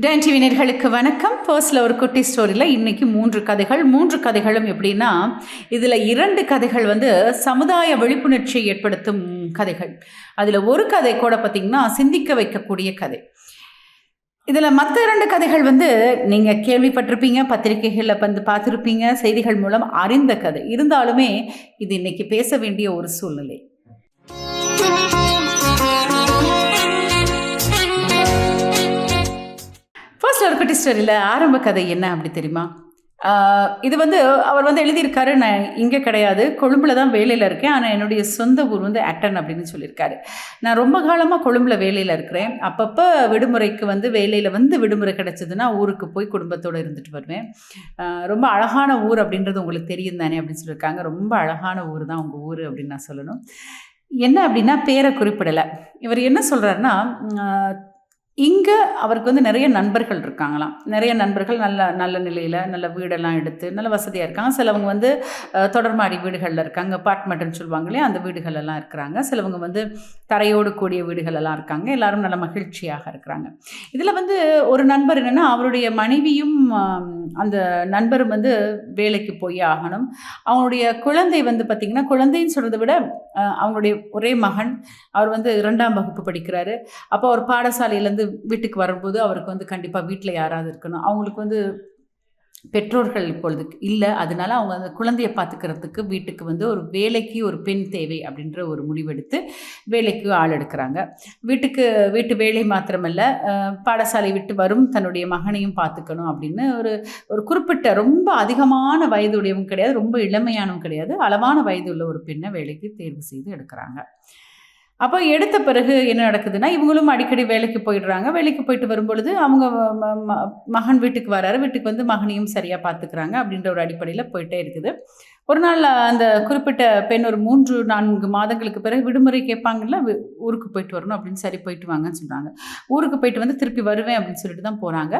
Don TV வணக்கம். ஃபர்ஸ்டில் ஒரு குட்டி ஸ்டோரியில் இன்றைக்கி மூன்று கதைகள். மூன்று கதைகளும் எப்படின்னா இதில் இரண்டு கதைகள் வந்து சமுதாய விழிப்புணர்ச்சியை ஏற்படுத்தும் கதைகள். அதில் ஒரு கதை கூட பார்த்திங்கன்னா சிந்திக்க வைக்கக்கூடிய கதை. இதில் மற்ற இரண்டு கதைகள் வந்து நீங்கள் கேள்விப்பட்டிருப்பீங்க பத்திரிகைகளில் வந்து பார்த்துருப்பீங்க செய்திகள் மூலம் அறிந்த கதை. இருந்தாலுமே இது இன்றைக்கி பேச வேண்டிய ஒரு சூழ்நிலை. ஃபர்ஸ்ட் ஸ்டோரியில் ஆரம்ப கதை என்ன அப்படி தெரியுமா? இது வந்து அவர் வந்து எழுதியிருக்காரு நான் இங்கே கிடையாது கொழும்பில் தான் வேலையில் இருக்கேன் ஆனால் என்னுடைய சொந்த ஊர் வந்து அட்டன் அப்படின்னு சொல்லியிருக்காரு. நான் ரொம்ப காலமாக கொழும்பில் வேலையில் இருக்கிறேன். அப்பப்போ விடுமுறைக்கு வந்து வேலையில் வந்து விடுமுறை கிடச்சதுன்னா ஊருக்கு போய் குடும்பத்தோடு இருந்துட்டு வருவேன். ரொம்ப அழகான ஊர் அப்படின்றது உங்களுக்கு தெரியும் தானே அப்படின்னு சொல்லியிருக்காங்க. ரொம்ப அழகான ஊர் தான் உங்கள் ஊர் அப்படின்னு நான் சொல்லணும். என்ன அப்படின்னா பேரை குறிப்பிடலை. இவர் என்ன சொல்கிறாருன்னா இங்கே அவருக்கு வந்து நிறைய நண்பர்கள் இருக்காங்களாம். நிறைய நண்பர்கள் நல்ல நல்ல நிலையில் நல்ல வீடெல்லாம் எடுத்து நல்ல வசதியாக இருக்காங்க. சிலவங்க வந்து தொடர்மாடி வீடுகளில் இருக்காங்க. அப்பார்ட்மெண்ட்னு சொல்லுவாங்க இல்லையா அந்த வீடுகளெல்லாம் இருக்கிறாங்க. சிலவங்க வந்து தரையோடு கூடிய வீடுகளெல்லாம் இருக்காங்க. எல்லாரும் நல்ல மகிழ்ச்சியாக இருக்கிறாங்க. இதில் வந்து ஒரு நண்பர் என்னென்னா அவருடைய மனைவியும் அந்த நண்பரும் வந்து வேலைக்கு போய் ஆகணும். அவங்களுடைய குழந்தை வந்து பார்த்திங்கன்னா குழந்தைன்னு சொல்கிறத விட அவங்களுடைய ஒரே மகன். அவர் வந்து இரண்டாம் வகுப்பு படிக்கிறாரு. அப்போ அவர் பாடசாலையிலேருந்து வீட்டுக்கு வரும்போது அவருக்கு வந்து கண்டிப்பாக வீட்டில் யாராவது இருக்கணும். அவங்களுக்கு வந்து பெற்றோர்கள் இப்பொழுது இல்லை. அதனால அவங்க அந்த குழந்தையை பார்த்துக்கிறதுக்கு வீட்டுக்கு வந்து ஒரு வேலைக்கு ஒரு பெண் தேவை அப்படின்ற ஒரு முடிவெடுத்து வேலைக்கு ஆள் எடுக்கிறாங்க. வீட்டுக்கு வீட்டு வேலை மாத்திரமல்ல பாடசாலை விட்டு வரும் தன்னுடைய மகனையும் பார்த்துக்கணும் அப்படின்னு ஒரு ஒரு குறிப்பிட்ட ரொம்ப அதிகமான வயதுடையவும் கிடையாது ரொம்ப இளமையானவும் கிடையாது அளவான வயது உள்ள ஒரு பெண்ணை வேலைக்கு தேர்வு செய்து எடுக்கிறாங்க. அப்போ எடுத்த பிறகு என்ன நடக்குதுன்னா இவங்களும் அடிக்கடி வேலைக்கு போயிடுறாங்க. வேலைக்கு போயிட்டு வரும்பொழுது அவங்க ம- ம- மகன் வீட்டுக்கு வராரு. வீட்டுக்கு வந்து மகனையும் சரியாக பார்த்துக்கிறாங்க அப்படின்ற ஒரு அடிப்படையில் போயிட்டே இருக்குது. ஒரு நாள் அந்த குறிப்பிட்ட பெண் ஒரு மூன்று நான்கு மாதங்களுக்கு பிறகு விடுமுறை கேட்பாங்கல்ல ஊருக்கு போயிட்டு வரணும் அப்படின்னு சரி போயிட்டு வாங்கன்னு சொல்கிறாங்க ஊருக்கு போயிட்டு வந்து திருப்பி வருவேன் அப்படின்னு சொல்லிட்டு தான் போகிறாங்க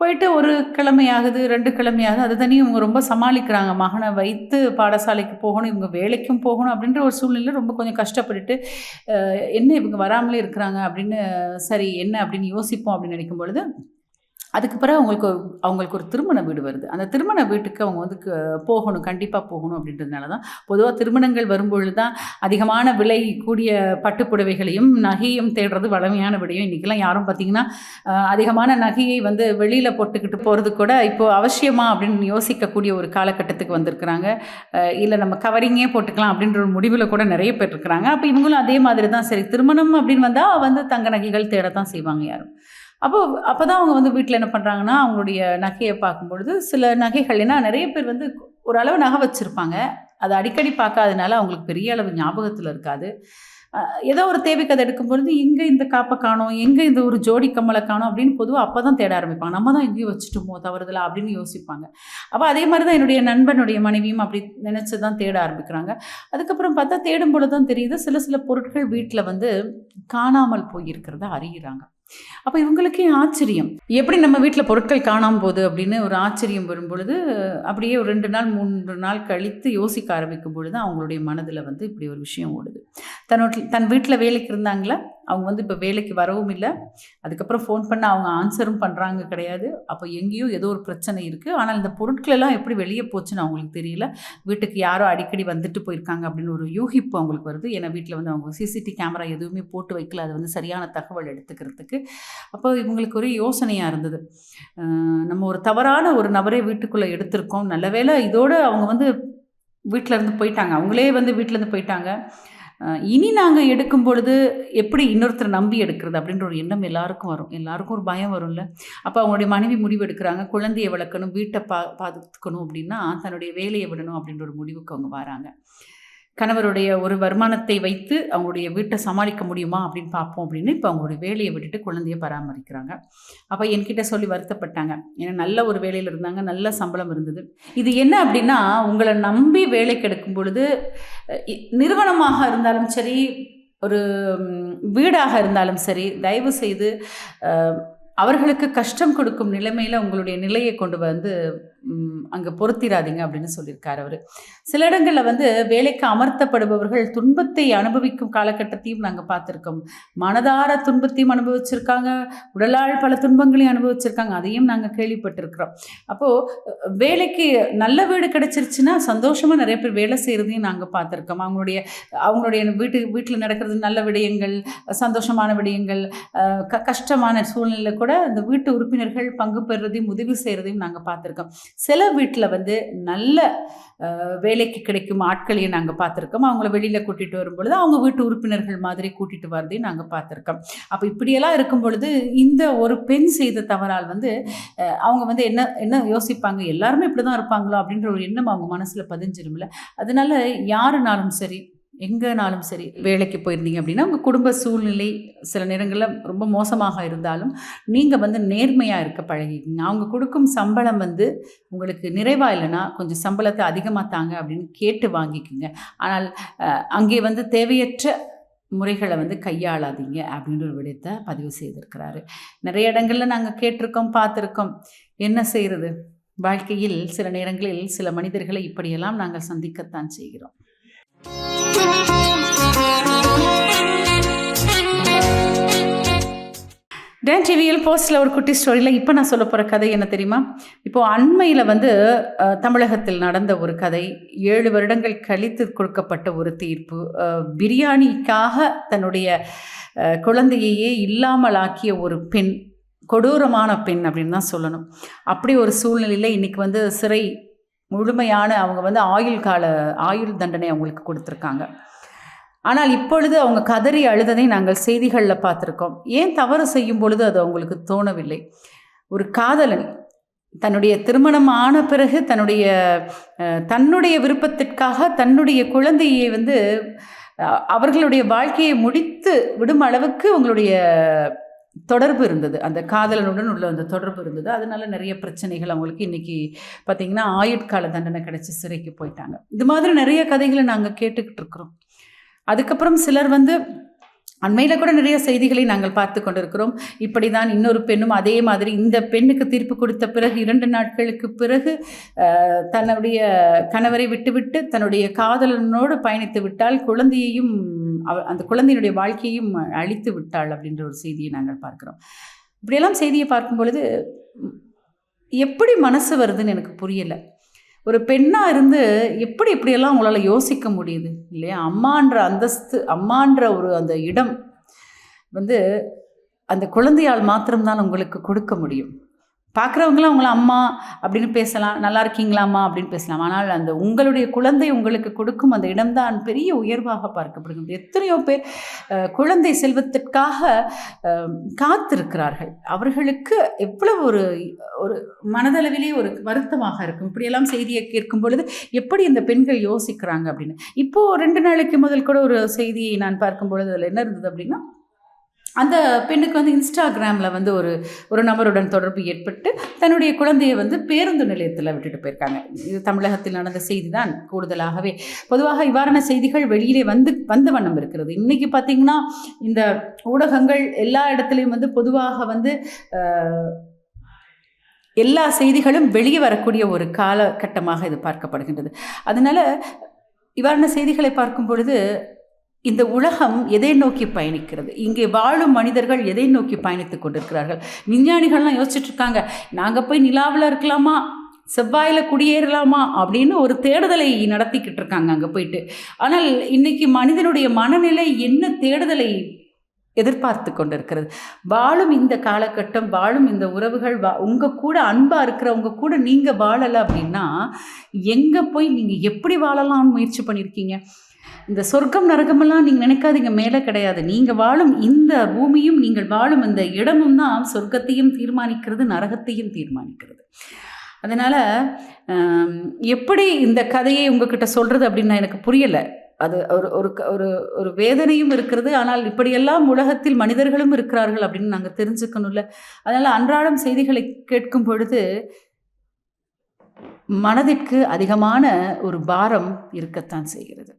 போயிட்டு ஒரு கிழமையாகுது ரெண்டு கிழமையாகுது. அது தனியும் இவங்க ரொம்ப சமாளிக்கிறாங்க. மகனை வைத்து பாடசாலைக்கு போகணும் இவங்க வேலைக்கும் போகணும் அப்படின்ற ஒரு சூழ்நிலை ரொம்ப கொஞ்சம் கஷ்டப்பட்டுட்டு என்ன இவங்க வராமலே இருக்கிறாங்க அப்படின்னு சரி என்ன அப்படின்னு யோசிப்போம் அப்படின்னு நினைக்கும் பொழுது அதுக்கு பிறகு அவங்களுக்கு அவங்களுக்கு ஒரு திருமண வீடு வருது. அந்த திருமண வீட்டுக்கு அவங்க வந்து போகணும் கண்டிப்பாக போகணும் அப்படின்றதுனால தான் பொதுவாக திருமணங்கள் வரும்பொழுது தான் அதிகமான விலை கூடிய பட்டுப்புடவைகளையும் நகையும் தேடுறது வளமையான விடையும் இன்றைக்கெல்லாம் யாரும் பார்த்தீங்கன்னா அதிகமான நகையை வந்து வெளியில் போட்டுக்கிட்டு போகிறது கூட இப்போது அவசியமா அப்படின்னு யோசிக்கக்கூடிய ஒரு காலகட்டத்துக்கு வந்திருக்கிறாங்க. இல்லை நம்ம கவரிங்கே போட்டுக்கலாம் அப்படின்ற ஒரு முடிவில் கூட நிறைய பேர் இருக்கிறாங்க. அப்போ இவங்களும் அதே மாதிரி தான் சரி திருமணம் அப்படின்னு வந்தால் வந்து தங்க நகைகள் தேட தான் செய்வாங்க யாரும். அப்போ அப்போ தான் அவங்க வந்து வீட்டில் என்ன பண்ணுறாங்கன்னா அவங்களுடைய நகையை பார்க்கும்பொழுது சில நகைகள் ஏன்னா நிறைய பேர் வந்து ஒரு அளவு நகை வச்சுருப்பாங்க. அதை அடிக்கடி பார்க்காதனால அவங்களுக்கு பெரிய அளவு ஞாபகத்தில் இருக்காது. ஏதோ ஒரு தேவைக்கு அதை எடுக்கும்பொழுது எங்கே இந்த காப்பை காணோம் எங்கே இந்த ஒரு ஜோடி கம்மலை காணோம் அப்படின்னு பொதுவாக அப்போ தான் தேட ஆரம்பிப்பாங்க. நம்ம தான் எங்கேயும் வச்சுட்டோமோ தவறுதலா? அப்படின்னு யோசிப்பாங்க. அப்போ அதே மாதிரி தான் என்னுடைய நண்பனுடைய மனைவியும் அப்படி நினச்சி தான் தேட ஆரம்பிக்கிறாங்க. அதுக்கப்புறம் பார்த்தா தேடும் பொழுது தான் தெரியுது சில சில பொருட்கள் வீட்டில் வந்து காணாமல் போயிருக்கிறத அறிகிறாங்க. அப்போ இவங்களுக்கே ஆச்சரியம். எப்படி நம்ம வீட்டில் பொருட்கள் காணாமல் போகுது அப்படின்னு ஒரு ஆச்சரியம் வரும் பொழுது அப்படியே ஒரு ரெண்டு நாள் மூன்று நாள் கழித்து யோசிக்க ஆரம்பிக்கும் பொழுது அவங்களுடைய மனதில் வந்து இப்படி ஒரு விஷயம் ஓடுது. தன்னோட தன் வீட்டில் வேலைக்கு இருந்தாங்களா? அவங்க வந்து இப்போ வேலைக்கு வரவும் இல்லை. அதுக்கப்புறம் ஃபோன் பண்ண அவங்க ஆன்சரும் பண்ணுறாங்க கிடையாது. அப்போ எங்கேயோ ஏதோ ஒரு பிரச்சனை இருக்குது ஆனால் இந்த பொருட்கள் எல்லாம் எப்படி வெளியே போச்சுன்னு அவங்களுக்கு தெரியல. வீட்டுக்கு யாரோ அடிக்கடி வந்துட்டு போயிருக்காங்க அப்படின்னு ஒரு யூகிப்பு அவங்களுக்கு வருது. ஏன்னா வீட்டில் வந்து அவங்க சிசிடி கேமரா எதுவுமே போட்டு வைக்கல. அது வந்து சரியான தகவல் எடுத்துக்கிறதுக்கு. அப்போ இவங்களுக்கு ஒரு யோசனையாக இருந்தது. நம்ம ஒரு தவறான ஒரு நபரை வீட்டுக்குள்ளே எடுத்திருக்கோம். நல்ல வேளை இதோடு அவங்க வந்து வீட்டில் இருந்து போயிட்டாங்க. அவங்களே வந்து வீட்டில் இருந்து போயிட்டாங்க. இனி நாங்கள் எடுக்கும் பொழுது எப்படி இன்னொருத்தரை நம்பி எடுக்கிறது அப்படின்ற ஒரு எண்ணம் எல்லாருக்கும் வரும். எல்லாருக்கும் ஒரு பயம் வரும்ல. அப்போ அவங்களுடைய மனைவி முடிவு எடுக்கிறாங்க குழந்தையை வளர்க்கணும் வீட்டை பா பாதுக்கணும் அப்படின்னா தன்னுடைய வேலையை விடணும் அப்படின்ற ஒரு முடிவுக்கு அவங்க வராங்க. கணவருடைய ஒரு வருமானத்தை வைத்து அவங்களுடைய வீட்டை சமாளிக்க முடியுமா அப்படின்னு பார்ப்போம் அப்படின்னு இப்போ அவங்களுடைய வேலையை விட்டுட்டு குழந்தைய பராமரிக்கிறாங்க. அப்போ என்கிட்ட சொல்லி வருத்தப்பட்டாங்க. ஏன்னா நல்ல ஒரு வேலையில் இருந்தாங்க நல்ல சம்பளம் இருந்தது. இது என்ன அப்படின்னா உங்களை நம்பி வேலை எடுக்கும் பொழுது நிறுவனமாக இருந்தாலும் சரி ஒரு வீடாக இருந்தாலும் சரி தயவு செய்து அவர்களுக்கு கஷ்டம் கொடுக்கும் நிலைமையில் உங்களுடைய நிலையை கொண்டு வந்து அங்கே பொருத்திராதீங்க அப்படின்னு சொல்லியிருக்கார் அவர். சில இடங்களில் வந்து வேலைக்கு அமர்த்தப்படுபவர்கள் துன்பத்தை அனுபவிக்கும் காலகட்டத்தையும் நாங்கள் பார்த்துருக்கோம். மனதார துன்பத்தையும் அனுபவிச்சிருக்காங்க. உடலால் பல துன்பங்களையும் அனுபவிச்சிருக்காங்க. அதையும் நாங்கள் கேள்விப்பட்டிருக்கிறோம். அப்போது வேலைக்கு நல்ல வீடு கிடைச்சிருச்சுன்னா சந்தோஷமாக நிறைய பேர் வேலை செய்கிறதையும் நாங்கள் பார்த்துருக்கோம். அவங்களுடைய அவங்களுடைய வீட்டு வீட்டில் நடக்கிறது நல்ல விடயங்கள் சந்தோஷமான விடயங்கள் க கஷ்டமான சூழ்நிலை கூட அந்த வீட்டு உறுப்பினர்கள் பங்கு பெறுறதையும் உதவி செய்கிறதையும் நாங்கள் பார்த்துருக்கோம். சில வீட்டில் வந்து நல்ல வேலைக்கு கிடைக்கும் ஆட்களையும் நாங்கள் பார்த்துருக்கோம். அவங்கள வெளியில் கூட்டிகிட்டு வரும் பொழுது அவங்க வீட்டு உறுப்பினர்கள் மாதிரி கூட்டிகிட்டு வரதையும் நாங்கள் பார்த்துருக்கோம். அப்போ இப்படியெல்லாம் இருக்கும் பொழுது இந்த ஒரு பெண் செய்த தவறால் வந்து அவங்க வந்து என்ன என்ன யோசிப்பாங்க? எல்லாருமே இப்படி தான் இருப்பாங்களோ? அப்படின்ற ஒரு எண்ணம் அவங்க மனசில் பதிஞ்சிடும்ல அதனால யாருனாலும் சரி எங்கேனாலும் சரி வேலைக்கு போயிருந்தீங்க அப்படின்னா உங்கள் குடும்ப சூழ்நிலை சில நேரங்களில் ரொம்ப மோசமாக இருந்தாலும் நீங்கள் வந்து நேர்மையாக இருக்க பழகிக்கிங்க. அவங்க கொடுக்கும் சம்பளம் வந்து உங்களுக்கு நிறைவாக இல்லைன்னா கொஞ்சம் சம்பளத்தை அதிகமாக தாங்க அப்படின்னு கேட்டு வாங்கிக்கோங்க. ஆனால் அங்கே வந்து தேவையற்ற முறைகளை வந்து கையாளாதீங்க அப்படின்ற ஒரு விடயத்தை பதிவு செய்திருக்கிறாரு. நிறைய இடங்களில் நாங்கள் கேட்டிருக்கோம் பார்த்துருக்கோம். என்ன செய்கிறது வாழ்க்கையில் சில நேரங்களில் சில மனிதர்களை இப்படியெல்லாம் நாங்கள் சந்திக்கத்தான் செய்கிறோம். டேன் டிவியில் போஸ்டில் ஒரு குட்டி ஸ்டோரியில் இப்போ நான் சொல்ல போகிற கதை என்ன தெரியுமா? இப்போது அண்மையில் வந்து தமிழகத்தில் நடந்த ஒரு கதை ஏழு வருடங்கள் கழித்து கொடுக்கப்பட்ட ஒரு தீர்ப்பு. பிரியாணிக்காக தன்னுடைய குழந்தையையே இல்லாமலாக்கிய ஒரு பெண் கொடூரமான பெண் அப்படின்னு தான் சொல்லணும். அப்படி ஒரு சூழ்நிலையில் இன்றைக்கி வந்து சிறை முழுமையான அவங்க வந்து ஆயுள் கால ஆயுள் தண்டனை அவங்களுக்கு கொடுத்துருக்காங்க. ஆனால் இப்பொழுது அவங்க கதறி அழுததை நாங்கள் செய்திகளில் பார்த்துருக்கோம். ஏன் தவறு செய்யும் பொழுது அது அவங்களுக்கு தோணவில்லை? ஒரு காதலன் தன்னுடைய திருமணம் ஆன பிறகு தன்னுடைய தன்னுடைய விருப்பத்திற்காக தன்னுடைய குழந்தையை வந்து அவர்களுடைய வாழ்க்கையை முடித்து விடும் அளவுக்கு உங்களுடைய தொடர்பு இருந்தது. அந்த காதலனுடன் உள்ள அந்த தொடர்பு இருந்தது. அதனால நிறைய பிரச்சனைகள் அவங்களுக்கு இன்னைக்கு பார்த்தீங்கன்னா ஆயுட்கால தண்டனை கிடைச்சி சிறைக்கு போயிட்டாங்க. இது மாதிரி நிறைய கதைகளை நாங்கள் கேட்டுக்கிட்டு இருக்கிறோம். அதுக்கப்புறம் சிலர் வந்து அண்மையில் கூட நிறைய செய்திகளை நாங்கள் பார்த்து கொண்டிருக்கிறோம். இப்படி தான் இன்னொரு பெண்ணும் அதே மாதிரி இந்த பெண்ணுக்கு தீர்ப்பு கொடுத்த பிறகு இரண்டு நாட்களுக்கு பிறகு தன்னுடைய கணவரை விட்டுவிட்டு தன்னுடைய காதலனோடு பயணித்து விட்டால் குழந்தையையும் அந்த குழந்தையினுடைய வாழ்க்கையும் அழித்து விட்டாள் அப்படின்ற ஒரு செய்தியை நாங்கள் பார்க்குறோம். இப்படியெல்லாம் செய்தியை பார்க்கும் பொழுது எப்படி மனசு வருதுன்னு எனக்கு புரியலை. ஒரு பெண்ணாக இருந்து எப்படி இப்படியெல்லாம் உங்களால் யோசிக்க முடியுது? இல்லையா? அம்மான்ற அந்தஸ்து அம்மான்ற ஒரு அந்த இடம் வந்து அந்த குழந்தையால் மாத்திரம்தான் உங்களுக்கு கொடுக்க முடியும். பார்க்குறவங்களாம் உங்களை அம்மா அப்படின்னு பேசலாம் நல்லா இருக்கீங்களாம்மா அப்படின்னு பேசலாம். ஆனால் அந்த உங்களுடைய குழந்தை உங்களுக்கு கொடுக்கும் அந்த இடம்தான் பெரிய உயர்வாக பார்க்கப்படுகிறது எத்தனையோ பேர் குழந்தை செல்வத்திற்காக காத்திருக்கிறார்கள். அவர்களுக்கு எவ்வளவு ஒரு ஒரு மனதளவிலே ஒரு வருத்தமாக இருக்கும். இப்படியெல்லாம் செய்தியை கேட்கும் பொழுது எப்படி இந்த பெண்கள் யோசிக்கிறாங்க அப்படின்னு. இப்போது ரெண்டு நாளைக்கு முதல் கூட ஒரு செய்தியை நான் பார்க்கும் பொழுது அதில் என்ன இருந்தது அப்படின்னா அந்த பெண்ணுக்கு வந்து இன்ஸ்டாகிராமில் வந்து ஒரு ஒரு நபருடன் தொடர்பு ஏற்பட்டு தன்னுடைய குழந்தையை வந்து பேருந்து நிலையத்தில் விட்டுட்டு போயிருக்காங்க. இது தமிழகத்தில் நடந்த செய்தி தான் கூடுதலாகவே. பொதுவாக இவ்வாறான செய்திகள் வெளியிலே வந்து வந்த வண்ணம் இருக்கிறது. இன்றைக்கி பார்த்திங்கன்னா இந்த ஊடகங்கள் எல்லா இடத்துலையும் வந்து பொதுவாக வந்து எல்லா செய்திகளும் வெளியே வரக்கூடிய ஒரு காலகட்டமாக இது பார்க்கப்படுகின்றது. அதனால் இவ்வாறான செய்திகளை பார்க்கும் பொழுது இந்த உலகம் எதை நோக்கி பயணிக்கிறது? இங்கே வாழும் மனிதர்கள் எதை நோக்கி பயணித்துக் கொண்டிருக்கிறார்கள்? விஞ்ஞானிகள்லாம் யோசிச்சுட்டு இருக்காங்க நாங்கள் போய் நிலாவில் இருக்கலாமா? செவ்வாயில் குடியேறலாமா? அப்படின்னு ஒரு தேடுதலை நடத்திக்கிட்டு இருக்காங்க அங்கே போயிட்டு. ஆனால் இன்னைக்கு மனிதனுடைய மனநிலை என்ன தேடுதலை எதிர்பார்த்து கொண்டிருக்கிறது? வாழும் இந்த காலகட்டம் வாழும் இந்த உறவுகள் வா உங்கள் கூட அன்பாக இருக்கிறவங்க கூட நீங்கள் வாழலை அப்படின்னா எங்கே போய் நீங்கள் எப்படி வாழலாம்னு முயற்சி பண்ணியிருக்கீங்க இந்த சொர்க்கம் நரகமெல்லாம் நீங்கள் நினைக்காதீங்க. மேலே கிடையாது. நீங்கள் வாழும் இந்த பூமியும் நீங்கள் வாழும் இந்த இடமும் தான் சொர்க்கத்தையும் தீர்மானிக்கிறது நரகத்தையும் தீர்மானிக்கிறது. அதனால் எப்படி இந்த கதையை உங்ககிட்ட சொல்கிறது அப்படின்னு எனக்கு புரியலை. அது ஒரு ஒரு க- ஒரு ஒரு வேதனையும் இருக்கிறது. ஆனால் இப்படியெல்லாம் உலகத்தில் மனிதர்களும் இருக்கிறார்கள் அப்படின்னு நாங்கள் தெரிஞ்சுக்கணும்ல. அதனால் அன்றாடம் செய்திகளை கேட்கும் பொழுது மனதிற்கு அதிகமான ஒரு பாரம் இருக்கத்தான் செய்கிறது.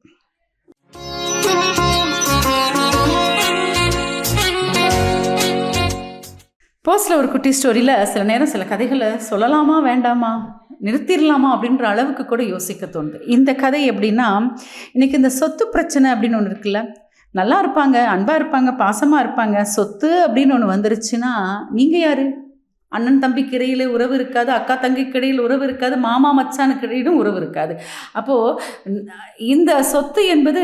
போஸ்டில் ஒரு குட்டி ஸ்டோரியில் சில நேரம் சில கதைகளை சொல்லலாமா வேண்டாமா நிறுத்திடலாமா அப்படின்ற அளவுக்கு கூட யோசிக்க தோணுது. இந்த கதை எப்படின்னா இன்றைக்கி இந்த சொத்து பிரச்சனை அப்படின்னு ஒன்று இருக்குல்ல நல்லா இருப்பாங்க அன்பாக இருப்பாங்க பாசமாக இருப்பாங்க சொத்து அப்படின்னு ஒன்று வந்துருச்சுன்னா நீங்கள் யார்? அண்ணன் தம்பிக்கு இடையில உறவு இருக்காது அக்கா தங்கைக்கு இடையில் உறவு இருக்காது மாமா மச்சானுக்கு இடையிலும் உறவு இருக்காது. அப்போது இந்த சொத்து என்பது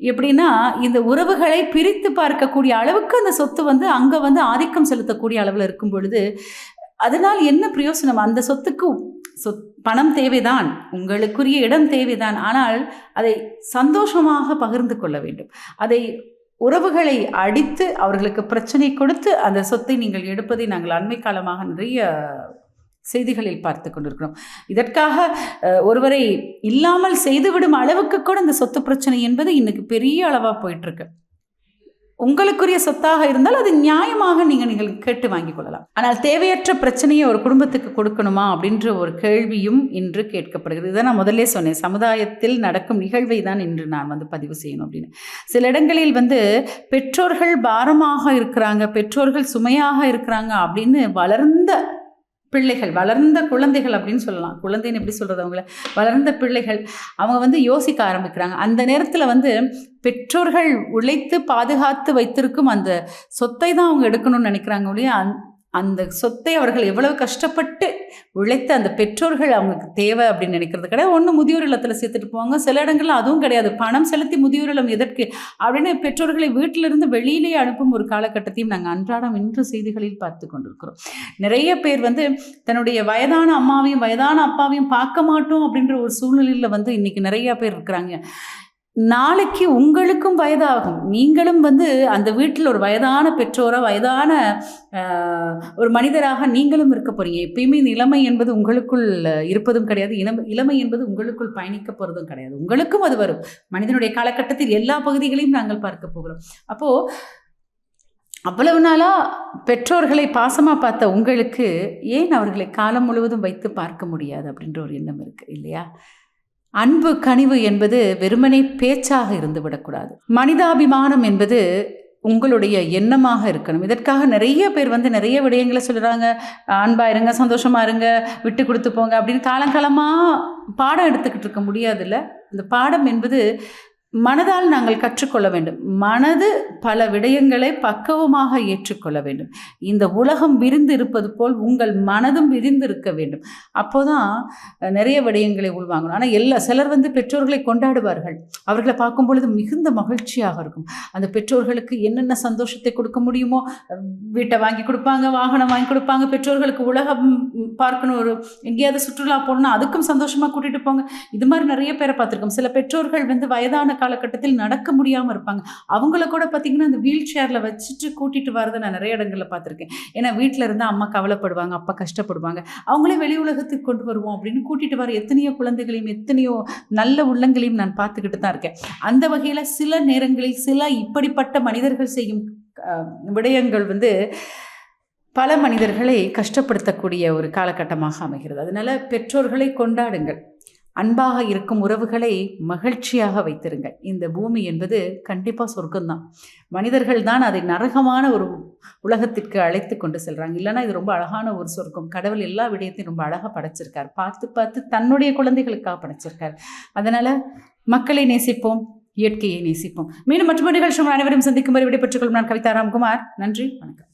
எப்படின்னா இந்த உறவுகளை பிரித்து பார்க்கக்கூடிய அளவுக்கு அந்த சொத்து வந்து அங்கே வந்து ஆதிக்கம் செலுத்தக்கூடிய அளவில் இருக்கும் பொழுது அதனால் என்ன பிரயோசனம்? அந்த சொத்துக்கு சொத் பணம் தேவைதான் உங்களுக்குரிய இடம் தேவைதான் ஆனால் அதை சந்தோஷமாக பகிர்ந்து கொள்ள வேண்டும். அதை உறவுகளை அடித்து அவர்களுக்கு பிரச்சனை கொடுத்து அந்த சொத்தை நீங்கள் எடுப்பதை நாங்கள் அண்மை காலமாக நிறைய செய்திகளில் பார்த்து கொண்டிருக்கிறோம். இதற்காக ஒருவரை இல்லாமல் செய்துவிடும் அளவுக்கு கூட இந்த சொத்து பிரச்சனை என்பது இன்னைக்கு பெரிய அளவாக போயிட்டுருக்கு. உங்களுக்குரிய சொத்தாக இருந்தால் அது நியாயமாக நீங்கள் நீங்கள் கேட்டு வாங்கிக் கொள்ளலாம். ஆனால் தேவையற்ற பிரச்சனையை ஒரு குடும்பத்துக்கு கொடுக்கணுமா அப்படின்ற ஒரு கேள்வியும் இன்று கேட்கப்படுகிறது. இதை நான் முதல்ல சொன்னேன். சமுதாயத்தில் நடக்கும் நிகழ்வை தான் இன்று நான் வந்து பதிவு செய்யணும் அப்படின்னு. சில இடங்களில் வந்து பெற்றோர்கள் பாரமாக இருக்கிறாங்க பெற்றோர்கள் சுமையாக இருக்கிறாங்க அப்படின்னு வளர்ந்த பிள்ளைகள் வளர்ந்த குழந்தைகள் அப்படின்னு சொல்லலாம். குழந்தைன்னு எப்படி சொல்கிறது அவங்கள? வளர்ந்த பிள்ளைகள் அவங்க வந்து யோசிக்க ஆரம்பிக்கிறாங்க. அந்த நேரத்தில் வந்து பெற்றோர்கள் உழைத்து பாதுகாத்து வைத்திருக்கும் அந்த சொத்தை தான் அவங்க எடுக்கணும்னு நினைக்கிறாங்க ஒழிய அந் அந்த சொத்தை அவர்கள் எவ்வளவு கஷ்டப்பட்டு உழைத்த அந்த பெற்றோர்கள் அவங்களுக்கு தேவை அப்படின்னு நினைக்கிறது கிடையாது. ஒன்று முதியோர் இல்லத்தில் சேர்த்துட்டு போவாங்க. சில இடங்கள்ல அதுவும் கிடையாது. பணம் செலுத்தி முதியோர் இல்லம் எதற்கு? அப்படின்னு பெற்றோர்களை வீட்டிலிருந்து வெளியிலேயே அனுப்பும் ஒரு காலகட்டத்தையும் நாங்கள் அன்றாடம் இன்று செய்திகளில் பார்த்து கொண்டிருக்கிறோம். நிறைய பேர் வந்து தன்னுடைய வயதான அம்மாவையும் வயதான அப்பாவையும் பார்க்க மாட்டோம் அப்படின்ற ஒரு சூழ்நிலையில் வந்து இன்னைக்கு நிறைய பேர் இருக்கிறாங்க. நாளைக்கு உங்களுக்கும் வயதாகும். நீங்களும் வந்து அந்த வீட்டில் ஒரு வயதான பெற்றோராக வயதான ஒரு மனிதராக நீங்களும் இருக்க போகிறீங்க எப்பயுமே இளமை என்பது உங்களுக்குள் இருப்பதும் கிடையாது. இளம் இளமை என்பது உங்களுக்குள் பயணிக்க போகிறதும் கிடையாது. உங்களுக்கும் அது வரும். மனிதனுடைய காலகட்டத்தில் எல்லா பகுதிகளையும் நாங்கள் பார்க்க போகிறோம். அப்போது அவ்வளவு நாளாக பெற்றோர்களை பாசமாக பார்த்த உங்களுக்கு ஏன் அவர்களை காலம் முழுவதும் வைத்து பார்க்க முடியாது அப்படின்ற ஒரு எண்ணம் இருக்குது இல்லையா? அன்பு கனிவு என்பது வெறுமனே பேச்சாக இருந்து விடக்கூடாது மனிதாபிமானம் என்பது உங்களுடைய எண்ணமாக இருக்கணும். இதற்காக நிறைய பேர் வந்து நிறைய விடயங்களை சொல்கிறாங்க அன்பாக இருங்க சந்தோஷமாக இருங்க விட்டு கொடுத்து போங்க அப்படின்னு காலங்காலமாக பாடம் எடுத்துக்கிட்டு இருக்க முடியாதுல்ல? இந்த பாடம் என்பது மனதால் நாங்கள் கற்றுக்கொள்ள வேண்டும். மனது பல விடயங்களை பக்குவமாக ஏற்றுக்கொள்ள வேண்டும். இந்த உலகம் விரிந்து இருப்பது போல் உங்கள் மனதும் விரிந்து இருக்க வேண்டும். அப்போதான் நிறைய விடயங்களை உள்வாங்கணும். ஆனால் எல்லா சிலர் வந்து பெற்றோர்களை கொண்டாடுவார்கள். அவர்களை பார்க்கும் பொழுது மிகுந்த மகிழ்ச்சியாக இருக்கும். அந்த பெற்றோர்களுக்கு என்னென்ன சந்தோஷத்தை கொடுக்க முடியுமோ வீட்டை வாங்கி கொடுப்பாங்க வாகனம் வாங்கி கொடுப்பாங்க பெற்றோர்களுக்கு உலகம் பார்க்கணும் ஒரு எங்கேயாவது சுற்றுலா போகணும்னா அதுக்கும் சந்தோஷமாக கூட்டிகிட்டு போங்க. இது மாதிரி நிறைய பேரை பார்த்துருக்கோம். சில பெற்றோர்கள் வந்து வயதான காலகட்டத்தில் நடக்க முடியாமல் இருப்பாங்க. அவங்கள கூட பார்த்தீங்கன்னா அந்த வீல் சேரில் வச்சுட்டு கூட்டிகிட்டு வரதை நான் நிறைய இடங்களில் பார்த்துருக்கேன் ஏன்னா வீட்டில் இருந்தால் அம்மா கவலைப்படுவாங்க அப்பா கஷ்டப்படுவாங்க. அவங்களே வெளி உலகத்துக்கு கொண்டு வருவோம் அப்படின்னு கூட்டிகிட்டு வர எத்தனையோ குழந்தைகளையும் எத்தனையோ நல்ல உள்ளங்களையும் நான் பார்த்துக்கிட்டு தான் இருக்கேன். அந்த வகையில் சில நேரங்களில் சில இப்படிப்பட்ட மனிதர்கள் செய்யும் விடயங்கள் வந்து பல மனிதர்களை கஷ்டப்படுத்தக்கூடிய ஒரு காலகட்டமாக அமைகிறது. அதனால் பெற்றோர்களை கொண்டாடுங்கள். அன்பாக இருக்கும் உறவுகளை மகிழ்ச்சியாக வைத்திருங்கள். இந்த பூமி என்பது கண்டிப்பாக சொர்க்கம்தான். மனிதர்கள் தான் அதை நரகமான ஒரு உலகத்திற்கு அழைத்து கொண்டு செல்கிறாங்க இல்லைனா இது ரொம்ப அழகான ஒரு சொர்க்கம். கடவுள் எல்லா விடயத்தையும் ரொம்ப அழகாக படைச்சிருக்கார். பார்த்து பார்த்து தன்னுடைய குழந்தைகளுக்காக படைச்சிருக்கார். அதனால் மக்களை நேசிப்போம் இயற்கையை நேசிப்போம். மீண்டும் மற்றொரு நிகழ்ச்சி அனைவரும் சந்திக்கும் வரை விடைபெற்றுக் கொள்ளும் நான் கவிதா ராம்குமார். நன்றி வணக்கம்.